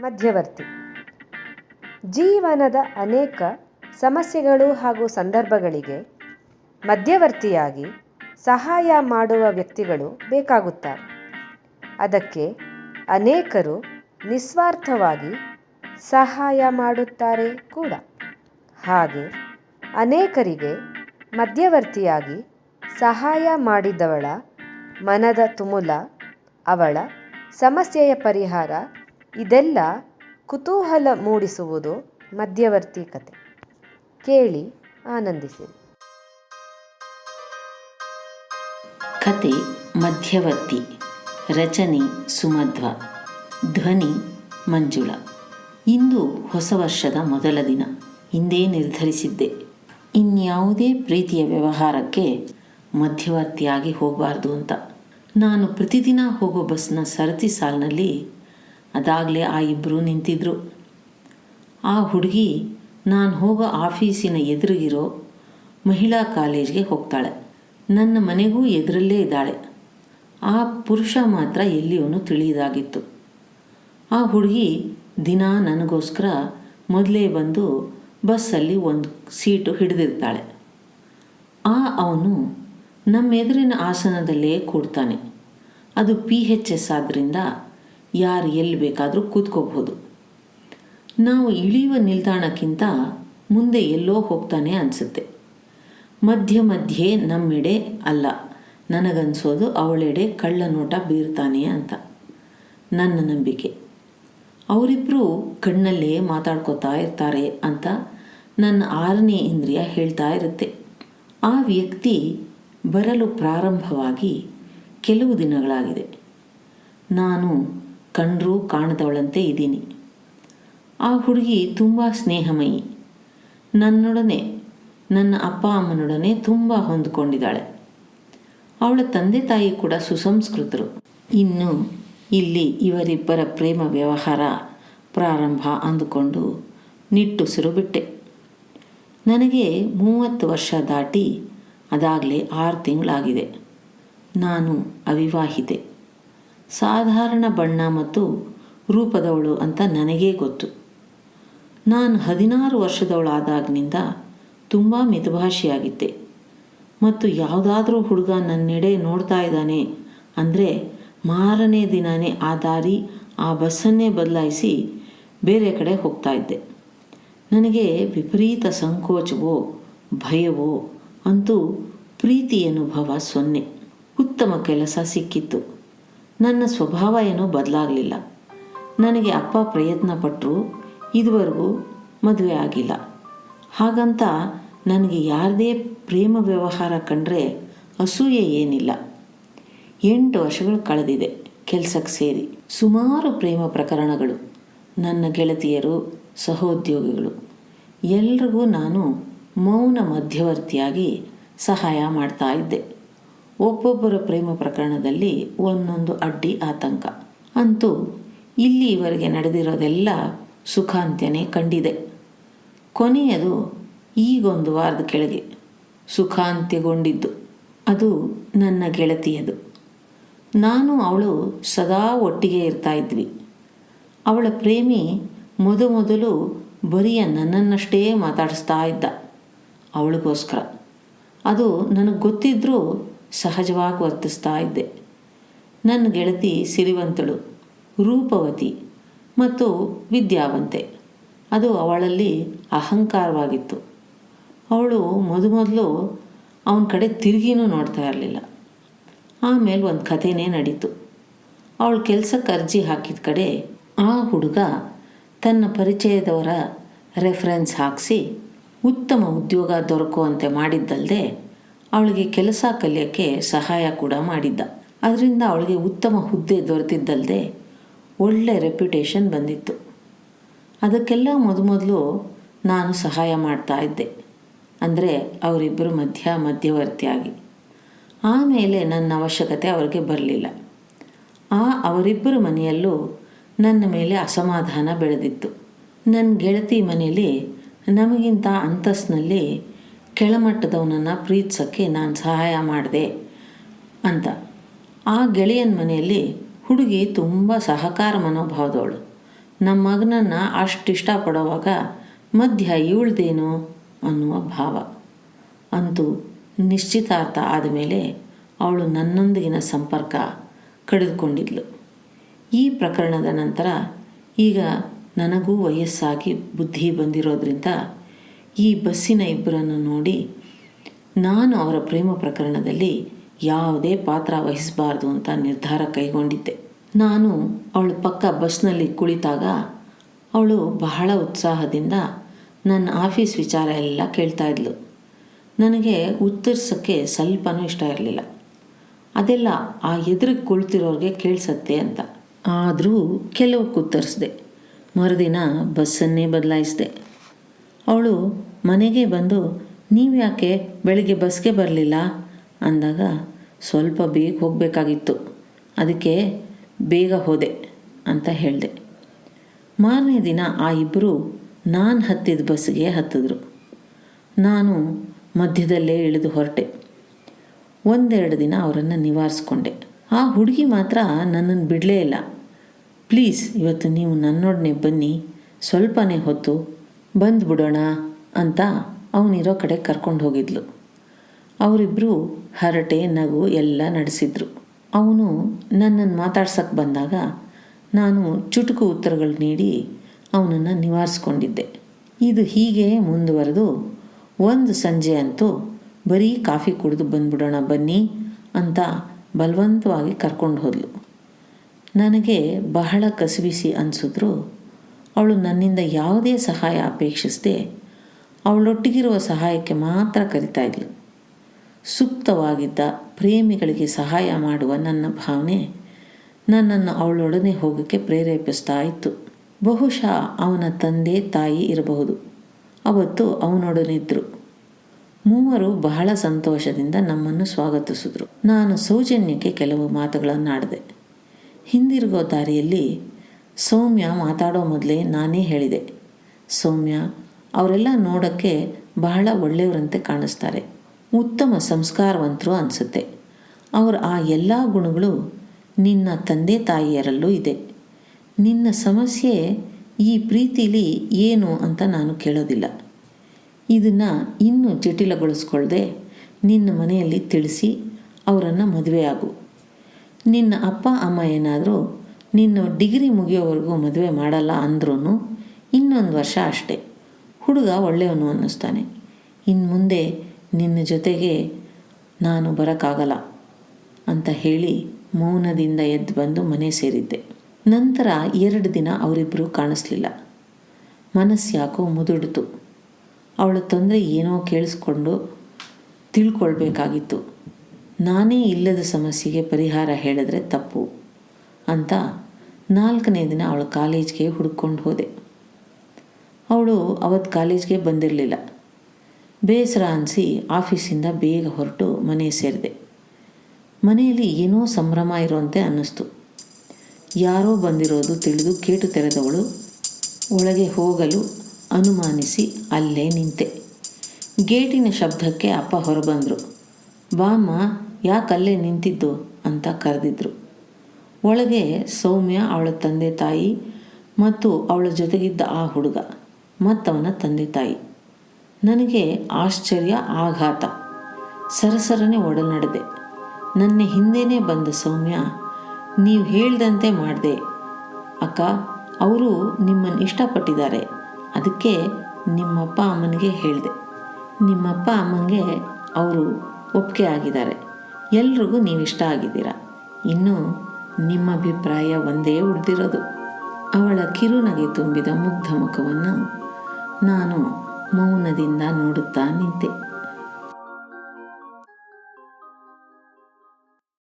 ಮಧ್ಯವರ್ತಿ. ಜೀವನದ ಅನೇಕ ಸಮಸ್ಯೆಗಳು ಹಾಗೂ ಸಂದರ್ಭಗಳಿಗೆ ಮಧ್ಯವರ್ತಿಯಾಗಿ ಸಹಾಯ ಮಾಡುವ ವ್ಯಕ್ತಿಗಳು ಬೇಕಾಗುತ್ತಾರೆ. ಅದಕ್ಕೆ ಅನೇಕರು ನಿಸ್ವಾರ್ಥವಾಗಿ ಸಹಾಯ ಮಾಡುತ್ತಾರೆ ಕೂಡ. ಹಾಗೆ ಅನೇಕರಿಗೆ ಮಧ್ಯವರ್ತಿಯಾಗಿ ಸಹಾಯ ಮಾಡಿದವಳ ಮನದ ತುಮುಲ, ಅವಳ ಸಮಸ್ಯೆಯ ಪರಿಹಾರ ಇದೆಲ್ಲ ಕುತೂಹಲ ಮೂಡಿಸುವುದು ಮಧ್ಯವರ್ತಿ ಕತೆ. ಕೇಳಿ ಆನಂದಿಸಿ. ಕತೆ ಮಧ್ಯವರ್ತಿ, ರಚನೆ ಸುಮಧ್ವ, ಧ್ವನಿ ಮಂಜುಳ. ಇಂದು ಹೊಸ ವರ್ಷದ ಮೊದಲ ದಿನ. ಹಿಂದೆ ನಿರ್ಧರಿಸಿದ್ದೆ. ಇನ್ಯಾವುದೇ ಪ್ರೀತಿಯ ವ್ಯವಹಾರಕ್ಕೆ ಮಧ್ಯವರ್ತಿಯಾಗಿ ಹೋಗಬಾರ್ದು ಅಂತ. ನಾನು ಪ್ರತಿದಿನ ಹೋಗೋ ಬಸ್ನ ಸರತಿ ಸಾಲಿನಲ್ಲಿ ಅದಾಗಲೇ ಆ ಇಬ್ಬರು ನಿಂತಿದ್ರು. ಆ ಹುಡುಗಿ ನಾನು ಹೋಗೋ ಆಫೀಸಿನ ಎದುರಿಗಿರೋ ಮಹಿಳಾ ಕಾಲೇಜ್ಗೆ ಹೋಗ್ತಾಳೆ. ನನ್ನ ಮನೆಗೂ ಎದುರಲ್ಲೇ ಇದ್ದಾಳೆ. ಆ ಪುರುಷ ಮಾತ್ರ ಎಲ್ಲಿಯವನು ತಿಳಿಯದಾಗಿತ್ತು. ಆ ಹುಡುಗಿ ದಿನ ನನಗೋಸ್ಕರ ಮೊದಲೇ ಬಂದು ಬಸ್ಸಲ್ಲಿ ಒಂದು ಸೀಟು ಹಿಡಿದಿರ್ತಾಳೆ. ಆ ಅವನು ನಮ್ಮ ಎದುರಿನ ಆಸನದಲ್ಲೇ ಕೂಡ್ತಾನೆ. ಅದು ಪಿ ಹೆಚ್ ಎಸ್ ಆದ್ದರಿಂದ ಯಾರು ಎಲ್ಲಿ ಬೇಕಾದರೂ ಕೂತ್ಕೋಬಹುದು. ನಾವು ಇಳಿಯುವ ನಿಲ್ದಾಣಕ್ಕಿಂತ ಮುಂದೆ ಎಲ್ಲೋ ಹೋಗ್ತಾನೆ ಅನಿಸುತ್ತೆ. ಮಧ್ಯ ಮಧ್ಯೆ ನಮ್ಮೆಡೆ ಅಲ್ಲ. ನನಗನ್ಸೋದು ಅವಳೆಡೆ ಕಳ್ಳ ನೋಟ ಬೀರ್ತಾನೆ ಅಂತ. ನನ್ನ ನಂಬಿಕೆ. ಅವರಿಬ್ಬರು ಕಣ್ಣಲ್ಲೇ ಮಾತಾಡ್ಕೋತಾ ಇರ್ತಾರೆ ಅಂತ ನನ್ನ ಆರನೇ ಇಂದ್ರಿಯ ಹೇಳ್ತಾ ಇರುತ್ತೆ. ಆ ವ್ಯಕ್ತಿ ಬರಲು ಪ್ರಾರಂಭವಾಗಿ ಕೆಲವು ದಿನಗಳಾಗಿದೆ. ನಾನು ಕಂಡ್ರೂ ಕಾಣದವಳಂತೆ ಇದ್ದೀನಿ. ಆ ಹುಡುಗಿ ತುಂಬ ಸ್ನೇಹಮಯಿ. ನನ್ನೊಡನೆ, ನನ್ನ ಅಪ್ಪ ಅಮ್ಮನೊಡನೆ ತುಂಬ ಹೊಂದಿಕೊಂಡಿದ್ದಾಳೆ. ಅವಳ ತಂದೆ ತಾಯಿ ಕೂಡ ಸುಸಂಸ್ಕೃತರು. ಇನ್ನು ಇಲ್ಲಿ ಇವರಿಬ್ಬರ ಪ್ರೇಮ ವ್ಯವಹಾರ ಪ್ರಾರಂಭ ಅಂದುಕೊಂಡು ನಿಟ್ಟುಸಿರು ಬಿಟ್ಟೆ. ನನಗೆ ಮೂವತ್ತು ವರ್ಷ ದಾಟಿ ಅದಾಗಲೇ ಆರು ತಿಂಗಳಾಗಿದೆ. ನಾನು ಅವಿವಾಹಿತೆ. ಸಾಧಾರಣ ಬಣ್ಣ ಮತ್ತು ರೂಪದವಳು ಅಂತ ನನಗೇ ಗೊತ್ತು. ನಾನು ಹದಿನಾರು ವರ್ಷದವಳಾದಾಗಿನಿಂದ ತುಂಬ ಮಿತಭಾಷಿಯಾಗಿದ್ದೆ. ಮತ್ತು ಯಾವುದಾದ್ರೂ ಹುಡುಗ ನನ್ನೆಡೆ ನೋಡ್ತಾ ಇದ್ದಾನೆ ಅಂದರೆ ಮಾರನೇ ದಿನವೇ ಆ ದಾರಿ ಆ ಬಸ್ಸನ್ನೇ ಬದಲಾಯಿಸಿ ಬೇರೆ ಕಡೆ ಹೋಗ್ತಾ ಇದ್ದೆ. ನನಗೆ ವಿಪರೀತ ಸಂಕೋಚವೋ, ಭಯವೋ ಅಂತೂ ಪ್ರೀತಿ ಅನುಭವ ಸೊನ್ನೆ. ಉತ್ತಮ ಕೆಲಸ ಸಿಕ್ಕಿತ್ತು. ನನ್ನ ಸ್ವಭಾವ ಏನೂ ಬದಲಾಗಲಿಲ್ಲ. ನನಗೆ ಅಪ್ಪ ಪ್ರಯತ್ನ ಪಟ್ಟರು ಇದುವರೆಗೂ ಮದುವೆ ಆಗಿಲ್ಲ. ಹಾಗಂತ ನನಗೆ ಯಾರದೇ ಪ್ರೇಮ ವ್ಯವಹಾರ ಕಂಡ್ರೆ ಅಸೂಯೆ ಏನಿಲ್ಲ. ಎಂಟು ವರ್ಷಗಳು ಕಳೆದಿದೆ ಕೆಲಸಕ್ಕೆ ಸೇರಿ. ಸುಮಾರು ಪ್ರೇಮ ಪ್ರಕರಣಗಳು, ನನ್ನ ಗೆಳತಿಯರು, ಸಹೋದ್ಯೋಗಿಗಳು. ಎಲ್ರಿಗೂ ನಾನು ಮೌನ ಮಧ್ಯವರ್ತಿಯಾಗಿ ಸಹಾಯ ಮಾಡ್ತಾ ಇದ್ದೆ. ಒಬ್ಬೊಬ್ಬರ ಪ್ರೇಮ ಪ್ರಕರಣದಲ್ಲಿ ಒಂದೊಂದು ಅಡ್ಡಿ ಆತಂಕ. ಅಂತೂ ಇಲ್ಲಿವರೆಗೆ ನಡೆದಿರೋದೆಲ್ಲ ಸುಖಾಂತ್ಯನೇ ಕಂಡಿದೆ. ಕೊನೆಯದು ಈಗೊಂದು ವಾರದ ಕೆಳಗೆ ಸುಖಾಂತ್ಯಗೊಂಡಿದ್ದು. ಅದು ನನ್ನ ಗೆಳತಿಯದು. ನಾನು ಅವಳು ಸದಾ ಒಟ್ಟಿಗೆ ಇರ್ತಾ ಇದ್ವಿ. ಅವಳ ಪ್ರೇಮಿ ಮೊದಮೊದಲು ಬರಿಯ ನನ್ನನ್ನಷ್ಟೇ ಮಾತಾಡಿಸ್ತಾ ಇದ್ದ. ಅವಳಿಗೋಸ್ಕರ. ಅದು ನನಗೆ ಗೊತ್ತಿದ್ದರೂ ಸಹಜವಾಗಿ ವರ್ತಿಸ್ತಾ ಇದ್ದೆ. ನನ್ನ ಗೆಳತಿ ಸಿರಿವಂತಳು, ರೂಪವತಿ ಮತ್ತು ವಿದ್ಯಾವಂತೆ. ಅದು ಅವಳಲ್ಲಿ ಅಹಂಕಾರವಾಗಿತ್ತು. ಅವಳು ಮೊದಮೊದಲು ಅವನ ಕಡೆ ತಿರುಗಿನೂ ನೋಡ್ತಾ ಇರಲಿಲ್ಲ. ಆಮೇಲೆ ಒಂದು ಕಥೆನೇ ನಡೀತು. ಅವಳು ಕೆಲಸಕ್ಕೆ ಅರ್ಜಿ ಹಾಕಿದ ಕಡೆ ಆ ಹುಡುಗ ತನ್ನ ಪರಿಚಯದವರ ರೆಫರೆನ್ಸ್ ಹಾಕಿಸಿ ಉತ್ತಮ ಉದ್ಯೋಗ ದೊರಕುವಂತೆ ಮಾಡಿದ್ದಲ್ಲದೆ ಅವಳಿಗೆ ಕೆಲಸ ಕಲಿಯೋಕ್ಕೆ ಸಹಾಯ ಕೂಡ ಮಾಡಿದ್ದ. ಅದರಿಂದ ಅವಳಿಗೆ ಉತ್ತಮ ಹುದ್ದೆ ದೊರೆತಿದ್ದಲ್ಲದೆ ಒಳ್ಳೆ ರೆಪ್ಯುಟೇಷನ್ ಬಂದಿತ್ತು. ಅದಕ್ಕೆಲ್ಲ ಮೊದಮೊದಲು ನಾನು ಸಹಾಯ ಮಾಡ್ತಾ ಇದ್ದೆ. ಅಂದರೆ ಅವರಿಬ್ಬರು ಮಧ್ಯ ಮಧ್ಯವರ್ತಿಯಾಗಿ. ಆಮೇಲೆ ನನ್ನ ಅವಶ್ಯಕತೆ ಅವರಿಗೆ ಬರಲಿಲ್ಲ. ಆ ಅವರಿಬ್ಬರ ಮನೆಯಲ್ಲೂ ನನ್ನ ಮೇಲೆ ಅಸಮಾಧಾನ ಬೆಳೆದಿತ್ತು. ನನ್ನ ಗೆಳತಿ ಮನೆಯಲ್ಲಿ ನಮಗಿಂತ ಅಂತಸ್ತಿನಲ್ಲಿ ಕೆಳಮಟ್ಟದವನನ್ನು ಪ್ರೀತಿಸೋಕ್ಕೆ ನಾನು ಸಹಾಯ ಮಾಡಿದೆ ಅಂತ. ಆ ಗೆಳೆಯನ ಮನೆಯಲ್ಲಿ ಹುಡುಗಿ ತುಂಬ ಸಹಕಾರ ಮನೋಭಾವದವಳು. ನಮ್ಮ ಮಗನನ್ನು ಅಷ್ಟು ಇಷ್ಟಪಡೋವಾಗ ಮಧ್ಯ ಇವಳ್ದೇನೋ ಅನ್ನುವ ಭಾವ. ಅಂತೂ ನಿಶ್ಚಿತಾರ್ಥ ಆದಮೇಲೆ ಅವಳು ನನ್ನೊಂದಿಗಿನ ಸಂಪರ್ಕ ಕಡಿದುಕೊಂಡಿದ್ಲು ಈ ಪ್ರಕರಣದ ನಂತರ ಈಗ ನನಗೂ ವಯಸ್ಸಾಗಿ ಬುದ್ಧಿ ಬಂದಿರೋದ್ರಿಂದ ಈ ಬಸ್ಸಿನ ಇಬ್ಬರನ್ನು ನೋಡಿ ನಾನು ಅವರ ಪ್ರೇಮ ಪ್ರಕರಣದಲ್ಲಿ ಯಾವುದೇ ಪಾತ್ರ ವಹಿಸಬಾರ್ದು ಅಂತ ನಿರ್ಧಾರ ಕೈಗೊಂಡಿದ್ದೆ. ನಾನು ಅವಳ ಪಕ್ಕ ಬಸ್ನಲ್ಲಿ ಕುಳಿತಾಗ ಅವಳು ಬಹಳ ಉತ್ಸಾಹದಿಂದ ನನ್ನ ಆಫೀಸ್ ವಿಚಾರ ಎಲ್ಲ ಕೇಳ್ತಾ ಇದ್ಲು. ನನಗೆ ಉತ್ತರಿಸೋಕ್ಕೆ ಸ್ವಲ್ಪನೂ ಇಷ್ಟ ಇರಲಿಲ್ಲ. ಅದೆಲ್ಲ ಆ ಎದುರಿಗೆ ಕುಳಿತಿರೋರಿಗೆ ಕೇಳಿಸತ್ತೆ ಅಂತ. ಆದರೂ ಕೆಲವಕ್ಕೆ ಉತ್ತರಿಸಿದೆ ಮರುದಿನ ಬಸ್ಸನ್ನೇ ಬದಲಾಯಿಸಿದೆ. ಅವಳು ಮನೆಗೆ ಬಂದು ನೀವು ಯಾಕೆ ಬೆಳಿಗ್ಗೆ ಬಸ್ಗೆ ಬರಲಿಲ್ಲ? ಅಂದಾಗ, ಸ್ವಲ್ಪ ಬೇಗ ಹೋಗಬೇಕಾಗಿತ್ತು. ಅದಕ್ಕೆ ಬೇಗ ಹೋದೆ ಅಂತ ಹೇಳಿದೆ. ಮಾರನೇ ದಿನ ಆ ಇಬ್ಬರು ನಾನು ಹತ್ತಿದ ಬಸ್ಗೆ ಹತ್ತಿದ್ರು. ನಾನು ಮಧ್ಯದಲ್ಲೇ ಇಳಿದು ಹೊರಟೆ. ಒಂದೆರಡು ದಿನ ಅವರನ್ನು ನಿವಾರಿಸ್ಕೊಂಡೆ. ಆ ಹುಡುಗಿ ಮಾತ್ರ ನನ್ನನ್ನು ಬಿಡಲೇ ಇಲ್ಲ. ಪ್ಲೀಸ್, ಇವತ್ತು ನೀವು ನನ್ನೊಡನೆ ಬನ್ನಿ. ಸ್ವಲ್ಪನೇ ಹೊತ್ತು ಬಂದುಬಿಡೋಣ ಅಂತ ಅವನಿರೋ ಕಡೆ ಕರ್ಕೊಂಡು ಹೋಗಿದ್ಲು. ಅವರಿಬ್ಬರು ಹರಟೆ, ನಗು ಎಲ್ಲ ನಡೆಸಿದ್ರು. ಅವನು ನನ್ನನ್ನು ಮಾತಾಡ್ಸಕ್ಕೆ ಬಂದಾಗ ನಾನು ಚುಟುಕು ಉತ್ತರಗಳು ನೀಡಿ ಅವನನ್ನು ನಿವಾರಿಸ್ಕೊಂಡಿದ್ದೆ. ಇದು ಹೀಗೆ ಮುಂದುವರೆದು ಒಂದು ಸಂಜೆ ಅಂತೂ ಬರೀ ಕಾಫಿ ಕುಡಿದು ಬಂದ್ಬಿಡೋಣ ಬನ್ನಿ ಅಂತ ಬಲವಂತವಾಗಿ ಕರ್ಕೊಂಡು ಹೋದ್ಲು. ನನಗೆ ಬಹಳ ಕಸಿಬಿಸಿ ಅನಿಸಿದ್ರು ಅವಳು ನನ್ನಿಂದ ಯಾವುದೇ ಸಹಾಯ ಅಪೇಕ್ಷಿಸದೆ ಅವಳೊಟ್ಟಿಗಿರುವ ಸಹಾಯಕ್ಕೆ ಮಾತ್ರ ಕರಿತಾ ಇದ್ಲು. ಸುಪ್ತವಾಗಿದ್ದ ಪ್ರೇಮಿಗಳಿಗೆ ಸಹಾಯ ಮಾಡುವ ನನ್ನ ಭಾವನೆ ನನ್ನನ್ನು ಅವಳೊಡನೆ ಹೋಗೋಕ್ಕೆ ಪ್ರೇರೇಪಿಸ್ತಾ ಇತ್ತು. ಬಹುಶಃ ಅವನ ತಂದೆ ತಾಯಿ ಇರಬಹುದು. ಅವತ್ತು ಅವನೊಡನಿದ್ದರು ಮೂವರು ಬಹಳ ಸಂತೋಷದಿಂದ ನಮ್ಮನ್ನು ಸ್ವಾಗತಿಸಿದ್ರು. ನಾನು ಸೌಜನ್ಯಕ್ಕೆ ಕೆಲವು ಮಾತುಗಳನ್ನಾಡಿದೆ. ಹಿಂದಿರುಗೋ ದಾರಿಯಲ್ಲಿ ಸೌಮ್ಯ ಮಾತಾಡೋ ಮೊದಲೇ ನಾನೇ ಹೇಳಿದೆ. ಸೌಮ್ಯ, ಅವರೆಲ್ಲ ನೋಡೋಕ್ಕೆ ಬಹಳ ಒಳ್ಳೆಯವರಂತೆ ಕಾಣಿಸ್ತಾರೆ. ಉತ್ತಮ ಸಂಸ್ಕಾರವಂತರು ಅನಿಸುತ್ತೆ. ಅವರ ಆ ಎಲ್ಲ ಗುಣಗಳು ನಿನ್ನ ತಂದೆ ತಾಯಿಯರಲ್ಲೂ ಇದೆ. ನಿನ್ನ ಸಮಸ್ಯೆ ಈ ಪ್ರೀತಿಲಿ ಏನು ಅಂತ ನಾನು ಕೇಳೋದಿಲ್ಲ. ಇದನ್ನು ಇನ್ನೂ ಜಟಿಲಗೊಳಿಸ್ಕೊಳ್ಳದೆ ನಿನ್ನ ಮನೆಯಲ್ಲಿ ತಿಳಿಸಿ ಅವರನ್ನು ಮದುವೆಯಾಗು. ನಿನ್ನ ಅಪ್ಪ, ಅಮ್ಮ ಏನಾದರೂ ನಿನ್ನ ಡಿಗ್ರಿ ಮುಗಿಯೋವರೆಗೂ ಮದುವೆ ಮಾಡಲ್ಲ ಅಂದ್ರೂ ಇನ್ನೊಂದು ವರ್ಷ ಅಷ್ಟೇ. ಹುಡುಗ ಒಳ್ಳೆಯವನು ಅನ್ನಿಸ್ತಾನೆ. ಇನ್ನು ಮುಂದೆ ನಿನ್ನ ಜೊತೆಗೆ ನಾನು ಬರೋಕ್ಕಾಗಲ್ಲ ಅಂತ ಹೇಳಿ ಮೌನದಿಂದ ಎದ್ದು ಬಂದು ಮನೆ ಸೇರಿದ್ದೆ. ನಂತರ ಎರಡು ದಿನ ಅವರಿಬ್ಬರು ಕಾಣಿಸ್ಲಿಲ್ಲ. ಮನಸ್ಸು ಯಾಕೋ ಮುದುಡಿತು. ಅವಳ ತೊಂದರೆ ಏನೋ ಕೇಳಿಸ್ಕೊಂಡು ತಿಳ್ಕೊಳ್ಬೇಕಾಗಿತ್ತು. ನಾನೇ ಇಲ್ಲದ ಸಮಸ್ಯೆಗೆ ಪರಿಹಾರ ಹೇಳಿದ್ರೆ ತಪ್ಪು ಅಂತ ನಾಲ್ಕನೇ ದಿನ ಅವಳ ಕಾಲೇಜ್ಗೆ ಹುಡ್ಕೊಂಡು ಹೋದೆ. ಅವಳು ಅವತ್ತು ಕಾಲೇಜ್ಗೆ ಬಂದಿರಲಿಲ್ಲ. ಬೇಸರ ಅನಿಸಿ ಆಫೀಸಿಂದ ಬೇಗ ಹೊರಟು ಮನೆ ಸೇರಿದೆ. ಮನೆಯಲ್ಲಿ ಏನೋ ಸಂಭ್ರಮ ಇರುವಂತೆ ಅನ್ನಿಸ್ತು. ಯಾರೋ ಬಂದಿರೋದು ತಿಳಿದು ಕೇಟು ತೆರೆದವಳು ಒಳಗೆ ಹೋಗಲು ಅನುಮಾನಿಸಿ ಅಲ್ಲೇ ನಿಂತೆ. ಗೇಟಿನ ಶಬ್ದಕ್ಕೆ ಅಪ್ಪ ಹೊರಬಂದರು. ಬಾಮ್ಮ, ಯಾಕಲ್ಲೇ ನಿಂತಿದ್ದು? ಅಂತ ಕರೆದಿದ್ರು. ಒಳಗೆ ಸೌಮ್ಯ ಅವಳ ತಂದೆ ತಾಯಿ ಮತ್ತು ಅವಳ ಜೊತೆಗಿದ್ದ ಆ ಹುಡುಗ, ಮತ್ತವನ ತಂದೆ ತಾಯಿ. ನನಗೆ ಆಶ್ಚರ್ಯ, ಆಘಾತ, ಸರಸರನೆ ಒಡನಡೆದೆ. ನನ್ನ ಹಿಂದೆನೇ ಬಂದ ಸೌಮ್ಯ, ನೀವು ಹೇಳ್ದಂತೆ ಮಾಡಿದೆ. ಅಕ್ಕ, ಅವರು ನಿಮ್ಮನ್ನು ಇಷ್ಟಪಟ್ಟಿದ್ದಾರೆ. ಅದಕ್ಕೆ ನಿಮ್ಮಪ್ಪ ಅಮ್ಮನಿಗೆ ಹೇಳಿದೆ. ನಿಮ್ಮಪ್ಪ ಅಮ್ಮನಿಗೆ ಅವರು ಒಪ್ಪಿಗೆ ಆಗಿದ್ದಾರೆ. ಎಲ್ರಿಗೂ ನೀವು ಇಷ್ಟ ಆಗಿದ್ದೀರಾ. ಇನ್ನು ನಿಮ್ಮ ಅಭಿಪ್ರಾಯ ಒಂದೇ ಉಳಿದಿರೋದು. ಅವಳ ಕಿರುನಗೆ ತುಂಬಿದ ಮುಗ್ಧ ಮುಖವನ್ನು ನಾನು ಮೌನದಿಂದ ನೋಡುತ್ತಾ ನಿಂತೆ.